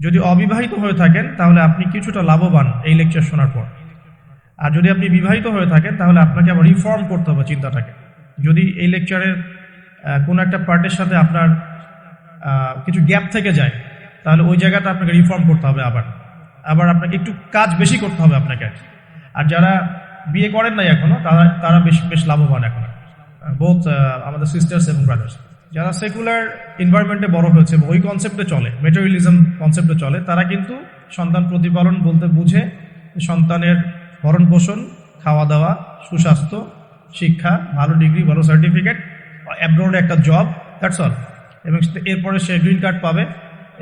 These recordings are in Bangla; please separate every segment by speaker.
Speaker 1: যদি অবিবাহিত হয়ে থাকেন, তাহলে আপনি কিছুটা লাভবান এই লেকচার শোনার পর। আর যদি আপনি বিবাহিত হয়ে থাকেন, তাহলে আপনাকে আবার রিফর্ম করতে হবে চিন্তাটাকে। যদি এই লেকচারের কোনো একটা পার্টের সাথে আপনার কিছু গ্যাপ থেকে যায়, তাহলে ওই জায়গাটা আপনাকে রিফর্ম করতে হবে আবার। আবার আপনাকে একটু কাজ বেশি করতে হবে আপনাকে আর যারা বিয়ে করেন নাই এখনও, তারা তারা বেশ বেশ লাভবান এখন। বোথ আমাদের সিস্টার্স এবং ব্রাদার্স যারা সেকুলার এনভায়রনমেন্টে বড় হয়েছে ওই কনসেপ্টে চলে মেটেরিয়ালিজম কনসেপ্টে চলে, তারা কিন্তু সন্তান প্রতিপালন বলতে বুঝে সন্তানের ভরণ পোষণ, খাওয়া দাওয়া, সুস্বাস্থ্য, শিক্ষা, ভালো ডিগ্রি ভালো সার্টিফিকেট অ্যাব্রোডে একটা জব দ্যাটস অল এবং এরপরে সে গ্রিন কার্ড পাবে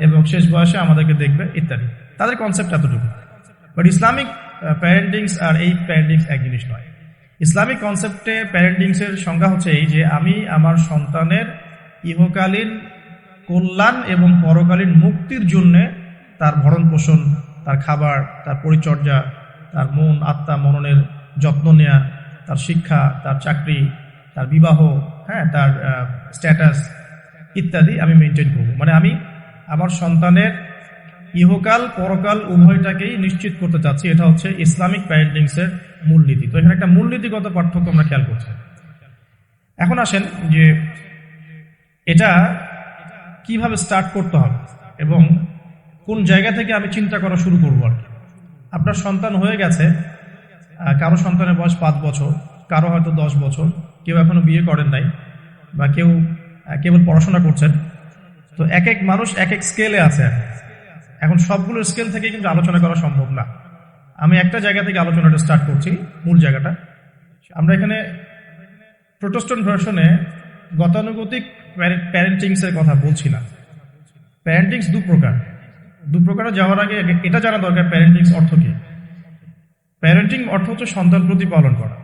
Speaker 1: এবং শেষ বয়সে আমাদেরকে দেখবে, ইত্যাদি। তাদের কনসেপ্ট এতটুকু। বাট ইসলামিক প্যারেন্টিংস আর এই প্যারেন্টিংস এক জিনিস নয়। ইসলামিক কনসেপ্টে প্যারেন্টিংসের সংজ্ঞা হচ্ছে এই যে আমি আমার সন্তানের ইহকালীন কল্যাণ এবং পরকালীন মুক্তির জন্যে তার ভরণ পোষণ তার খাবার, তার পরিচর্যা, তার মন, আত্মা, মননের যত্ন নেওয়া তার শিক্ষা, তার চাকরি, তার বিবাহ হ্যাঁ তার স্ট্যাটাস ইত্যাদি আমি মেনটেন করব। মানে আমি আমার সন্তানের ইহকাল, পরকাল উভয়টাকেই নিশ্চিত করতে চাচ্ছি। এটা হচ্ছে ইসলামিক প্যারেন্টিংসের মূলনীতি। তো এখানে একটা মূলনীতিগত পার্থক্য আমরা খেয়াল করছি। এখন আসেন যে এটা কীভাবে স্টার্ট করতে হবে এবং কোন জায়গা থেকে আমি চিন্তা করা শুরু করব আর কি? আপনার সন্তান হয়ে গেছে কারও সন্তানের বয়স পাঁচ বছর, কারও হয়তো দশ বছর, কেউ এখনও বিয়ে করেন নাই বা কেউ কেবল পড়াশোনা করছেন। তো এক এক মানুষ এক এক স্কেলে আছে। এখন সবগুলো স্কেল থেকে কিন্তু আলোচনা করা সম্ভব না। আমি একটা জায়গা থেকে আলোচনাটা স্টার্ট করছি, মূল জায়গাটা। আমরা এখানে প্রোটোস্টন ভার্সনে গতানুগতিক প্যারেন্টিংস এর কথা বলছি না। প্যারেন্টিংস দু প্রকার। দু প্রকারে যাওয়ার আগে এটা জানা দরকার প্যারেন্টিংস অর্থ কি? প্যারেন্টিং অর্থ হচ্ছে সন্তান প্রতিপালন করা।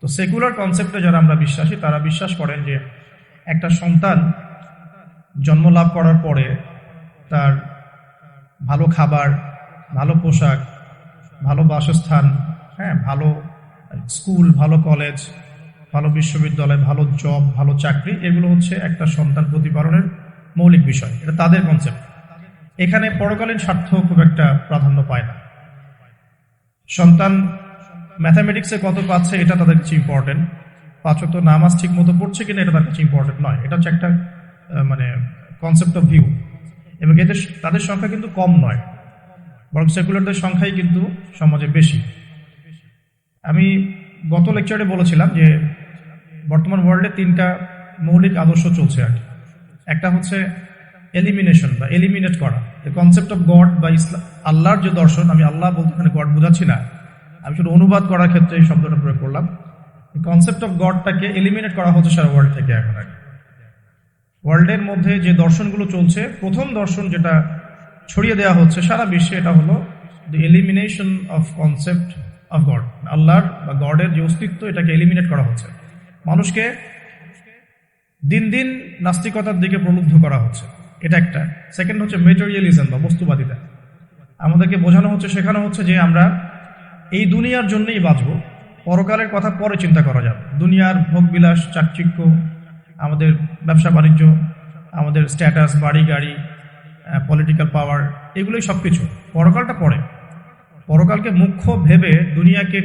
Speaker 1: তো সেকুলার কনসেপ্টে যারা আমরা বিশ্বাসী, তারা বিশ্বাস করেন যে একটা সন্তান জন্ম লাভ করার পরে তার ভালো খাবার, ভালো পোশাক, ভালো বাসস্থান হ্যাঁ ভালো স্কুল ভালো কলেজ ভালো বিশ্ববিদ্যালয়, ভালো জব ভালো চাকরি, এগুলো হচ্ছে একটা সন্তান প্রতিপালনের মৌলিক বিষয়। এটা তাদের কনসেপ্ট এখানে পরকালীন স্বার্থ খুব একটা প্রাধান্য পায় না। সন্তান ম্যাথামেটিক্সে কত পাচ্ছে, এটা তাদের কাছে ইম্পর্টেন্ট পাঁচক নামাজ ঠিক মতো পড়ছে কিনা, এটা তার কাছে ইম্পর্টেন্ট নয়। এটা হচ্ছে একটা মানে কনসেপ্ট অফ ভিউ এবং এদের, তাদের সংখ্যা কিন্তু কম নয়। বরং সেকুলারদের সংখ্যাই কিন্তু সমাজে বেশি। আমি গত লেকচারে বলেছিলাম যে বর্তমান ওয়ার্ল্ডে তিনটা মৌলিক আদর্শ চলছে আর কি। একটা হচ্ছে এলিমিনেশন বা এলিমিনেট করা। দ্য কনসেপ্ট অফ গড বা ইসলাম আল্লাহর যে দর্শন, আমি আল্লাহ বলতে এখানে গড বোঝাচ্ছি না। আমি শুধু অনুবাদ করার ক্ষেত্রে এই শব্দটা প্রয়োগ করলাম। কনসেপ্ট অফ গডটাকে এলিমিনেট করা হচ্ছে সারা ওয়ার্ল্ড থেকে এখন আর ওয়ার্ল্ডের মধ্যে যে দর্শনগুলো চলছে, প্রথম দর্শন যেটা ছড়িয়ে দেওয়া হচ্ছে সারা বিশ্বে, এটা হলো the elimination of concept of God আল্লাহর বা গডের যে অস্তিত্ব, এটাকে এলিমিনেট করা হচ্ছে। মানুষকে দিন দিন নাস্তিকতার দিকে প্রলুব্ধ করা হচ্ছে। এটা একটা। সেকেন্ড হচ্ছে মেটেরিয়ালিজম বা বস্তুবাদিতা। আমাদেরকে বোঝানো হচ্ছে, শেখানো হচ্ছে যে আমরা এই দুনিয়ার জন্যই বাঁচব। পরকালের কথা পরে চিন্তা করা যাবে। দুনিয়ার ভোগবিলাস, চাকচিক্য, আমাদের ব্যবসা, বাণিজ্য, আমাদের স্ট্যাটাস বাড়ি, গাড়ি পলিটিক্যাল পাওয়ার এগুলোই সব কিছু পরকালটা পরে। পরকালকে মুখ্য ভেবে দুনিয়াকে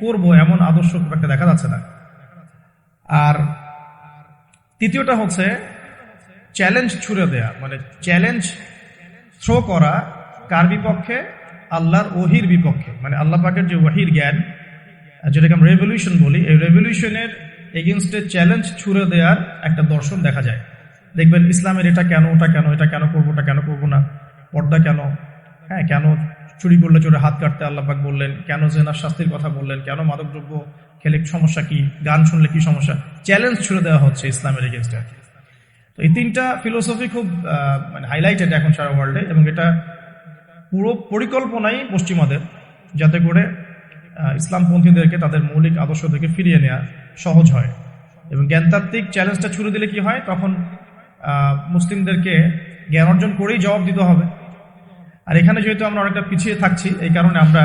Speaker 1: করব এমন আদর্শ খুব একটা দেখা যাচ্ছে না। আর তৃতীয়টা হচ্ছে চ্যালেঞ্জ ছুড়ে দেয়া মানে চ্যালেঞ্জ থ্রো করা কার বিপক্ষে? আল্লাহর ওহির বিপক্ষে। মানে আল্লাহ পাকের যে ওয়াহির জ্ঞান, যেটাকে আমরা রেভলিউশন বলি, এই রেভলিউশনের এগেনস্টে চ্যালেঞ্জ ছুড়ে দেওয়ার একটা দর্শন দেখা যায়। দেখবেন ইসলামের এটা কেন, ওটা কেন, এটা কেন করব, ওটা কেন করব না, পর্দা কেন হ্যাঁ কেন চুরি করলে চোরে হাত কাটতে আল্লাহ পাক বললেন, কেন জেনার শাস্তির কথা বললেন? কেন মাদকদ্রব্য খেলে সমস্যা কি? গান শুনলে কি সমস্যা? চ্যালেঞ্জ ছুড়ে দেওয়া হচ্ছে ইসলামের এগেনস্টে আর তো এই তিনটা ফিলোসফি খুব মানে হাইলাইটেড এখন সারা ওয়ার্ল্ডে এবং এটা পুরো পরিকল্পনাই পশ্চিমাদের যাতে করে ইসলামপন্থীদেরকে তাদের মৌলিক আদর্শ থেকে ফিরিয়ে নেওয়া সহজ হয়। এবং জ্ঞানতাত্ত্বিক চ্যালেঞ্জটা ছুড়ে দিলে কি হয়? তখন মুসলিমদেরকে জ্ঞান অর্জন করেই জবাব দিতে হবে। আর এখানে যেহেতু আমরা অনেকটা পিছিয়ে থাকছি, এই কারণে আমরা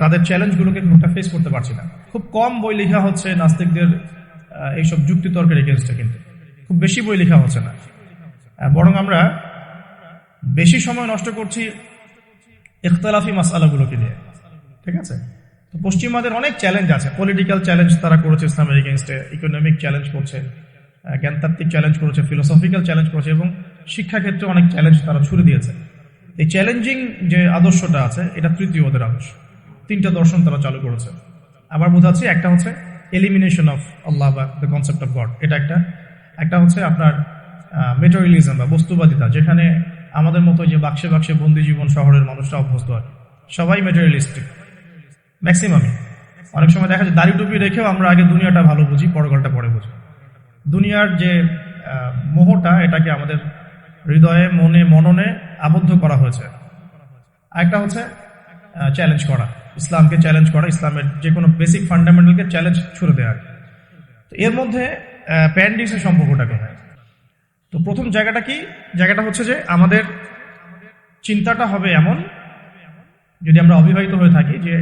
Speaker 1: তাদের চ্যালেঞ্জগুলোকে খুবটা ফেস করতে পারছি না। খুব কম বই লেখা হচ্ছে নাস্তিকদের এইসব যুক্তিতর্কের এগেনস্টে কিন্তু। খুব বেশি বই লেখা হচ্ছে না। বরং আমরা বেশি সময় নষ্ট করছি ইখতলাফি মাসালাগুলোকে নিয়ে। ঠিক আছে? তো পশ্চিমাদের অনেক চ্যালেঞ্জ আছে। পলিটিক্যাল চ্যালেঞ্জ তারা করেছে ইসলামের এগেনস্টে ইকোনমিক চ্যালেঞ্জ করছে জ্ঞানতাত্ত্বিক চ্যালেঞ্জ করেছে ফিলোসফিক্যাল চ্যালেঞ্জ করেছে এবং শিক্ষাক্ষেত্রে অনেক চ্যালেঞ্জ তারা ছুড়ে দিয়েছে। এই চ্যালেঞ্জিং যে আদর্শটা আছে, এটা তৃতীয় ওদের আদর্শ। তিনটা দর্শন তারা চালু করেছে। আবার বোঝাচ্ছি, একটা হচ্ছে এলিমিনেশন অফ আল্লাহ বা দ্য কনসেপ্ট অফ গড এটা একটা। একটা হচ্ছে আপনার মেটেরিয়ালিজম বা বস্তুবাদিতা, যেখানে আমাদের মতো যে বাক্সে বাক্সে বন্দি জীবন শহরের মানুষরা অভ্যস্ত হয়। সবাই মেটেরিয়ালিস্টিক ম্যাক্সিমামই অনেক সময় দেখা যায়, দাড়ি টুপি রেখেও আমরা আগে দুনিয়াটা ভালো বুঝি পরগলটা পরে বুঝি। দুনিয়ার যে মোহটা, এটাকে আমাদের হৃদয়ে, মনে, মননে আবদ্ধ করা হয়েছে। আরেকটা হচ্ছে চ্যালেঞ্জ করা। ইসলামকে চ্যালেঞ্জ করা, ইসলামের যে কোনো বেসিক ফান্ডামেন্টালকে চ্যালেঞ্জ ছুড়ে দেওয়া তো এর মধ্যে প্যান্ডিক্সের সম্পর্কটা কোথায় তো প্রথম জায়গাটা কি? জায়গাটা হচ্ছে যে আমাদের চিন্তাটা হবে এমন, যদি আমরা অবিবাহিত হয়ে থাকি, যে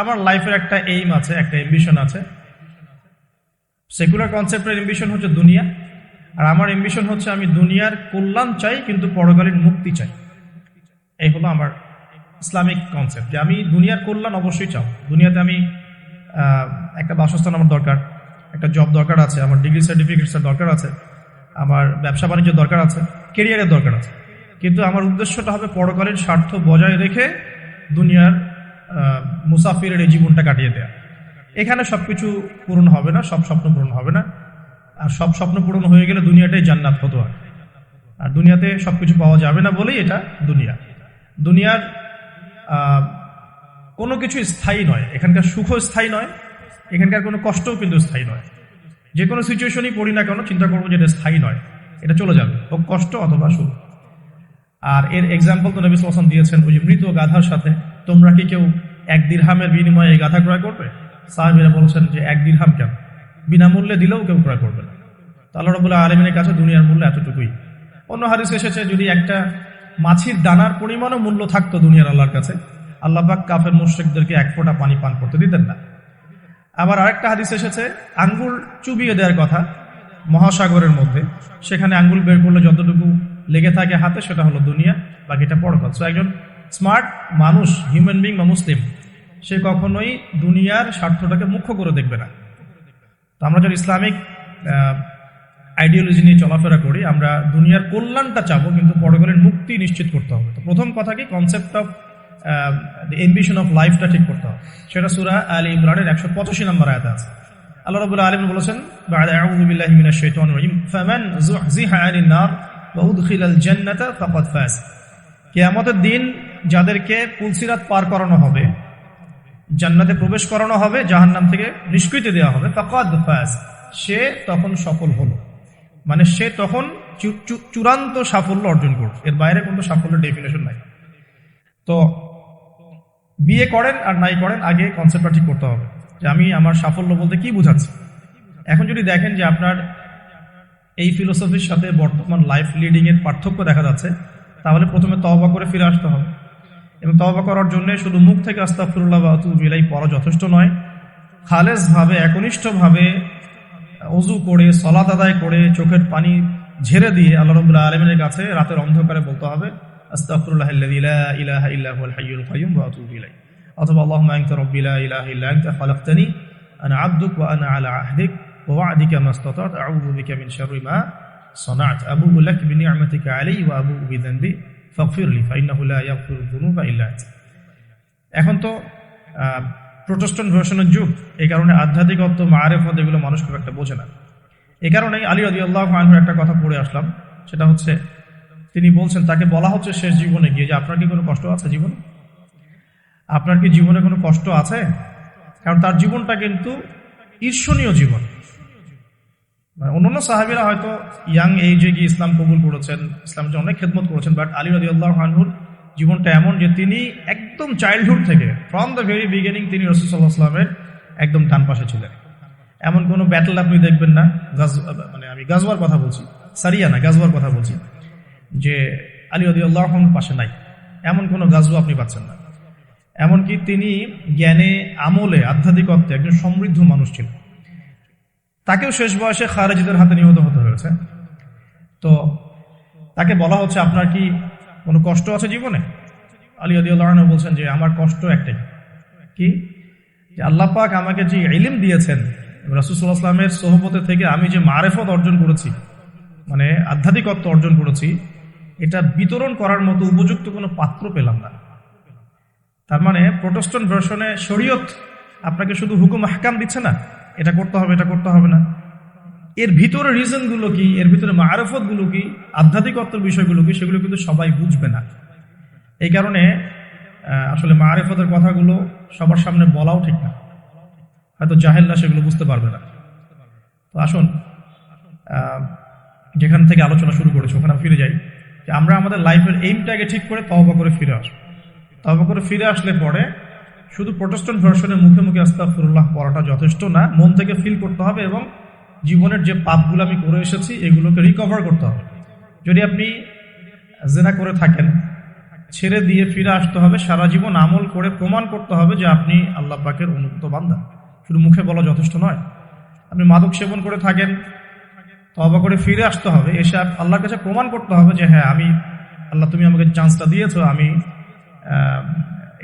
Speaker 1: আমার লাইফের একটা এইম আছে, একটা এম্বিশন আছে। সেকুলার কনসেপ্টের এম্বিশন হচ্ছে দুনিয়া। আর আমার এম্বিশন হচ্ছে আমি দুনিয়ার কল্যাণ চাই, কিন্তু পরকালীন মুক্তি চাই। এই হলো আমার ইসলামিক কনসেপ্ট যে আমি দুনিয়ার কল্যাণ অবশ্যই চাও। দুনিয়াতে আমি একটা বাসস্থান আমার দরকার, একটা জব দরকার আছে, আমার ডিগ্রি সার্টিফিকেটসের দরকার আছে, আমার ব্যবসা বাণিজ্যের দরকার আছে কেরিয়ারের দরকার আছে। কিন্তু আমার উদ্দেশ্যটা হবে পরকালীন স্বার্থ বজায় রেখে দুনিয়ার মুসাফিরের এই জীবনটা কাটিয়ে দেয়া। এখানে সব কিছু পূরণ হবে না, সব স্বপ্ন পূরণ হবে না। আর সব স্বপ্ন পূরণ হয়ে গেলে দুনিয়াটাই জান্নাত হতো আর আর দুনিয়াতে সবকিছু পাওয়া যাবে না বলেই এটা দুনিয়া। দুনিয়ার কোনো কিছু স্থায়ী নয়। এখানকার সুখও স্থায়ী নয়, এখানকার কোনো কষ্টও কিন্তু স্থায়ী নয়। যে কোনো সিচুয়েশনই পড়ি না কেন চিন্তা করব যে এটা স্থায়ী নয়, এটা চলে যাবে, হোক কষ্ট অথবা সুখ। আর এর এক্সাম্পল তো নবী সালাম দিয়েছেন, ওই যে মৃত গাধার সাথে। তোমরা কি কেউ এক দিরহামের বিনিময়ে এই গাধা ক্রয় করবে? সাহেবেরা বলছেন যে এক দিরহাম কেন? বিনামূল্যে দিলেও কেউ ক্রয় করবে না। আল্লাহ রবুল্লাহ আলমিনের কাছে দুনিয়ার মূল্য এতটুকুই। অন্য হাদিস এসেছে যদি একটা মাছির দানার পরিমাণও মূল্য থাকতো দুনিয়ার আল্লাহর কাছে, আল্লাহ পাক কাফের মুশ্রিকদেরকে এক ফোঁটা পানি পান করতে দিতেন না। আবার আরেকটা হাদিস এসেছে, আঙ্গুল চুবিয়ে দেওয়ার কথা মহাসাগরের মধ্যে। সেখানে আঙ্গুল বের করলে যতটুকু লেগে থাকে হাতে, সেটা হলো দুনিয়া, বাকিটা পরকাল। সো একজন স্মার্ট মানুষ, হিউম্যান বিং বা মুসলিম, সে কখনোই দুনিয়ার স্বার্থটাকে মুখ্য করে দেখবে না। আমরা যখন ইসলামিক আইডিওলজি নিয়ে চলাফেরা করি, আমরা দুনিয়ার কল্যাণটা চাবো, কিন্তু পরকালীন মুক্তি নিশ্চিত করতে হবে। তো প্রথম কথা কি? কনসেপ্ট অফ এম্বিশন অফ লাইফটা ঠিক করতে হবে। সেটা সুরা আলী ইমরানের একশো পঁচাশি নম্বর আয়তা আছে। আল্লাহ বলেছেন কেয়ামতের দিন যাদেরকে পুলসিরাত পার করানো হবে জান্নাতে প্রবেশ করানো হবে, জাহান্নাম থেকে নিষ্কৃতি দেওয়া হবে। ফাকাদ ফাজ। সে তখন সফল হলো। মানে সে তখন চূড়ান্ত সাফল্য অর্জন করবে এর বাইরে কোনো সাফল্যের ডেফিনেশন নাই। তো বিয়ে করেন আর নাই করেন, আগে কনসেপ্টটা ঠিক করতে হবে। যে আমি আমার সাফল্য বলতে কি বুঝাচ্ছি? এখন যদি দেখেন যে আপনার এই ফিলোসফির সাথে বর্তমান লাইফ লিডিং এর পার্থক্য দেখা যাচ্ছে, তাহলে প্রথমে তওবা করে ফিরে আসতে হবে। এবং তওবা করার জন্য শুধু মুখ থেকে আস্তাফিরুল্লাহ বা বিলাই পড়া যথেষ্ট নয় খালেজ ভাবে একনিষ্ঠভাবে অজু করে সলাত আদায় করে চোখের পানি ঝেড়ে দিয়ে আল্লাহ রবুল্লাহ আলমিনের কাছে রাতের অন্ধকারে বলতে হবে আস্তাফিরুল্লাহ আল্লাযী লা ইলাহা ইল্লা হুয়াল হাইয়ুল কাইয়্যুম ওয়া আতুবু ইলাইহি অথবা আল্লাহুম্মা আনতা রাব্বি লা ইলাহা ইল্লা আনতা খালাকতানি আনা আবদুক ওয়া আনা আলা আহদিক ওয়া ওয়া'দিকা মাস্তাতা'ত আউযু বিকা মিন শাররি মা صنعت أبوء لك بنعمتك علي وأبوء بذنبي ফকফিরলি ফাইল্লাহুল্লাহ ইয়াকুর গুরু ইল্লা এখন তো প্রোটেস্টন ভার্সনের যুগ, এই কারণে আধ্যাত্মিকত্ব, মারেফত এগুলো মানুষ খুব একটা বোঝে না। এ কারণেই আলী রাজি আল্লাহ আনহুর একটা কথা পড়ে আসলাম, সেটা হচ্ছে, তিনি বলছেন, তাকে বলা হচ্ছে শেষ জীবনে গিয়ে, যে আপনার কি কোনো কষ্ট আছে জীবন? আপনার কি জীবনে কোনো কষ্ট আছে? কারণ তার জীবনটা কিন্তু ঈর্ষণীয় জীবন। মানে অন্যান্য সাহাবিরা হয়তো ইয়াং এইজে গিয়ে ইসলাম কবুল করেছেন ইসলামের জন্য অনেক খেদমত করেছেন বাট আলী রদি আল্লাহ আনহুর জীবনটা এমন যে তিনি একদম চাইল্ডহুড থেকে ফ্রম দ্য ভেরি বিগিনিং তিনি রসুল্লাহ একদম ডান পাশে ছিলেন। এমন কোনো ব্যাটল আপনি দেখবেন না, গাজ মানে আমি গাজওয়ার কথা বলছি, সারিয়া না, গাজওয়ার কথা বলছি, যে আলী রদি আল্লাহ পাশে নাই। এমন কোনো গাজওয়া আপনি পাচ্ছেন না। এমনকি তিনি জ্ঞানে আমলে, আধ্যাত্মিকত্বে একজন সমৃদ্ধ মানুষ ছিলেন। তাকেও শেষ বয়সে খারেজিদের হাতে নিহত হতে হয়েছে। তো তাকে বলা হচ্ছে, আপনার কি কোনো কষ্ট আছে জীবনে? আলী আদি আল্লাহ বলছেন যে, আমার কষ্ট একটাই। কি? যে আল্লাহ পাক আমাকে যে ইলিম দিয়েছেন রাসুসাল্লাহ আসলামের সোহবতে থেকে আমি যে মারেফত অর্জন করেছি মানে আধ্যাত্মিকত্ব অর্জন করেছি, এটা বিতরণ করার মতো উপযুক্ত কোনো পাত্র পেলাম না। তার মানে প্রোটেস্ট্যান্ট ভার্সনে শরীয়ত আপনাকে শুধু হুকুম হাকাম দিচ্ছে না এটা করতে হবে, এটা করতে হবে না। এর ভিতরে রিজনগুলো কি? এর ভিতরে মারফতগুলো কি? আধ্যাত্মিকত্বের বিষয়গুলো কি? সেগুলো কিন্তু সবাই বুঝবে না। এই কারণে আসলে মারেফতের কথাগুলো সবার সামনে বলাও ঠিক না। হয়তো জাহেলরা সেগুলো বুঝতে পারবে না। তো আসুন যেখান থেকে আলোচনা শুরু করেছি, ওখানে ফিরে যাই। যে আমরা আমাদের লাইফের এইমটাকে ঠিক করে তহবা করে ফিরে আসব। তহবা করে ফিরে আসলে পরে শুধু প্রোটেস্ট্যান্ট ভার্সনের মুখে মুখে আস্তাফুরুল্লাহ পড়াটা যথেষ্ট না, মন থেকে ফিল করতে হবে এবং জীবনের যে পাপগুলো আমি করে এসেছি, এগুলোকে রিকভার করতে হবে। যদি আপনি জেনা করে থাকেন, ছেড়ে দিয়ে ফিরে আসতে হবে, সারা জীবন আমল করে প্রমাণ করতে হবে যে আপনি আল্লাহ পাকের অনুগত বান্দা। শুধু মুখে বলা যথেষ্ট নয়। আপনি মাদক সেবন করে থাকেন তবা করে ফিরে আসতে হবে, এসে আল্লাহর কাছে প্রমাণ করতে হবে যে হ্যাঁ আমি আল্লাহ তুমি আমাকে চান্সটা দিয়েছ, আমি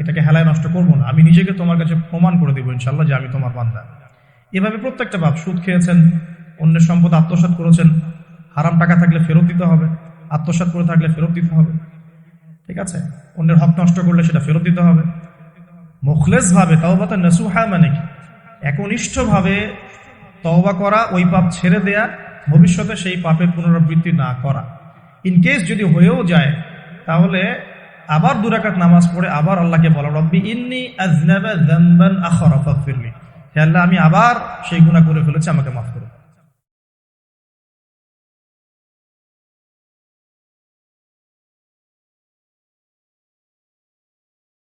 Speaker 1: এটাকে হেলায় নষ্ট করব না। আমি নিজেকে তোমার কাছে প্রমাণ করে দেবো ইনশাল্লাহ যে আমি তোমার বান্দা। এভাবে প্রত্যেকটা বাপ সুদ খেয়েছেন, অন্যের সম্পদ আত্মসাৎ করেছেন। হারাম টাকা থাকলে ফেরত দিতে হবে, আত্মসাৎ করে থাকলে ফেরত দিতে হবে। ঠিক আছে? অন্যের হক নষ্ট করলে সেটা ফেরত দিতে হবে। মুখলেস ভাবে তওবাতা নসুহা মানে কি? একনিষ্ঠ ভাবে তওবা করা, ওই পাপ ছেড়ে দেয়া, ভবিষ্যতে সেই পাপের পুনরাবৃত্তি না করা। ইন কেস যদি হয়েও যায়, তাহলে আবার দুরাকাত নামাজ পড়ে আবার আল্লাহকে বলো, রব্বি ইন্নি আজনাবা যামবান আখরা ফাগফিরলি। হে আল্লাহ, আমি আবার সেই গুনাহ করে ফেলেছি, আমাকে মাফ